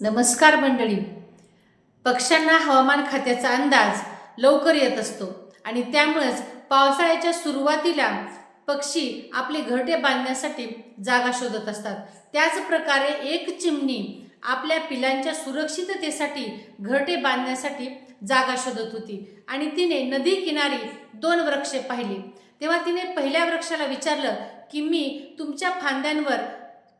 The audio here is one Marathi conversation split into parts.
नमस्कार मंडळी. पक्ष्यांना हवामान खात्याचा अंदाज लवकर येत असतो आणि त्यामुळेच पावसाळ्याच्या सुरुवातीला पक्षी आपले घरटे बांधण्यासाठी जागा शोधत असतात. त्याच प्रकारे एक चिमणी आपल्या पिलांच्या सुरक्षिततेसाठी घरटे बांधण्यासाठी जागा शोधत होती आणि तिने नदी किनारी दोन वृक्ष पाहिले. तेव्हा तिने पहिल्या वृक्षाला विचारलं की मी तुमच्या फांद्यांवर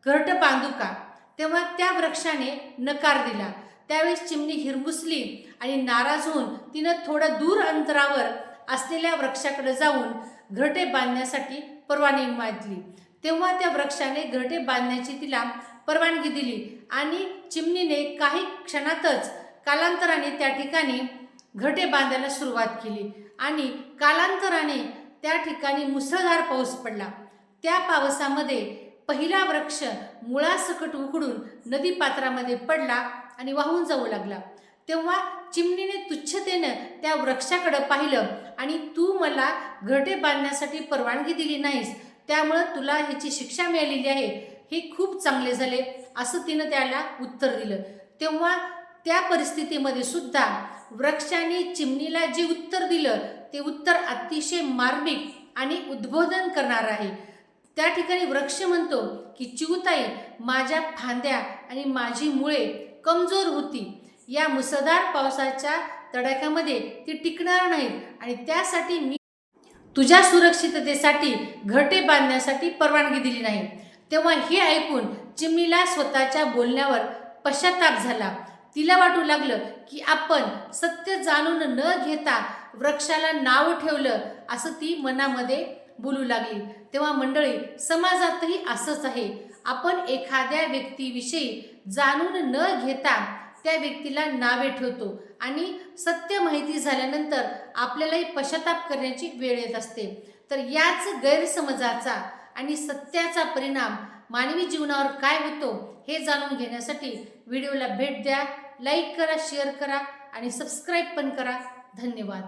घरटं बांधू का? तेव्हा त्या वृक्षाने नकार दिला. त्यावेळेस चिमणी हिरमुसली आणि नाराज होऊन तिनं थोडं दूर अंतरावर असलेल्या वृक्षाकडे जाऊन घरटे बांधण्यासाठी परवानगी मागितली. तेव्हा त्या वृक्षाने घरटे बांधण्याची तिला परवानगी दिली आणि चिमणीने काही क्षणातच कालांतराने त्या ठिकाणी घरटे बांधायला सुरुवात केली आणि कालांतराने त्या ठिकाणी मुसळधार पाऊस पडला. त्या पावसामध्ये पहिला वृक्ष मुळासकट उकडून नदी पात्रामध्ये पडला आणि वाहून जाऊ लागला. तेव्हा चिमणीने तुच्छतेनं त्या वृक्षाकडं पाहिलं आणि तू मला घरटे बांधण्यासाठी परवानगी दिली नाहीस त्यामुळं तुला ह्याची शिक्षा मिळालेली आहे. हे खूप चांगले झाले असं तिनं त्याला उत्तर दिलं. तेव्हा त्या परिस्थितीमध्ये सुद्धा वृक्षाने चिमणीला जे उत्तर दिलं ते उत्तर अतिशय मार्मिक आणि उद्बोधन करणार आहे. त्या ठिकाणी वृक्ष म्हणतो की चिवताई माझ्या फांद्या आणि माझी मुळे कमजोर होती. या मुसळधार पावसाच्या तडाख्यामध्ये ती टिकणार नाहीत आणि त्यासाठी मी तुझ्या सुरक्षिततेसाठी घरटे बांधण्यासाठी परवानगी दिली नाही. तेव्हा हे ऐकून चिमणीला स्वतःच्या बोलण्यावर पश्चाताप झाला. तिला वाटू लागलं की आपण सत्य जाणून न घेता वृक्षाला नाव ठेवलं असं ती मनामध्ये बोलू लागली. तेव्हा मंडळी समाजातही असंच आहे. आपण एखाद्या व्यक्तीविषयी जाणून न घेता त्या व्यक्तीला नावे ठेवतो आणि सत्य माहिती झाल्यानंतर आपल्यालाही पश्चाताप करण्याची वेळ येत असते. तर याच गैरसमजाचा आणि सत्याचा परिणाम मानवी जीवनावर काय होतो हे जाणून घेण्यासाठी व्हिडिओला भेट द्या लाईक करा शेअर करा आणि सबस्क्राईब पण करा. धन्यवाद.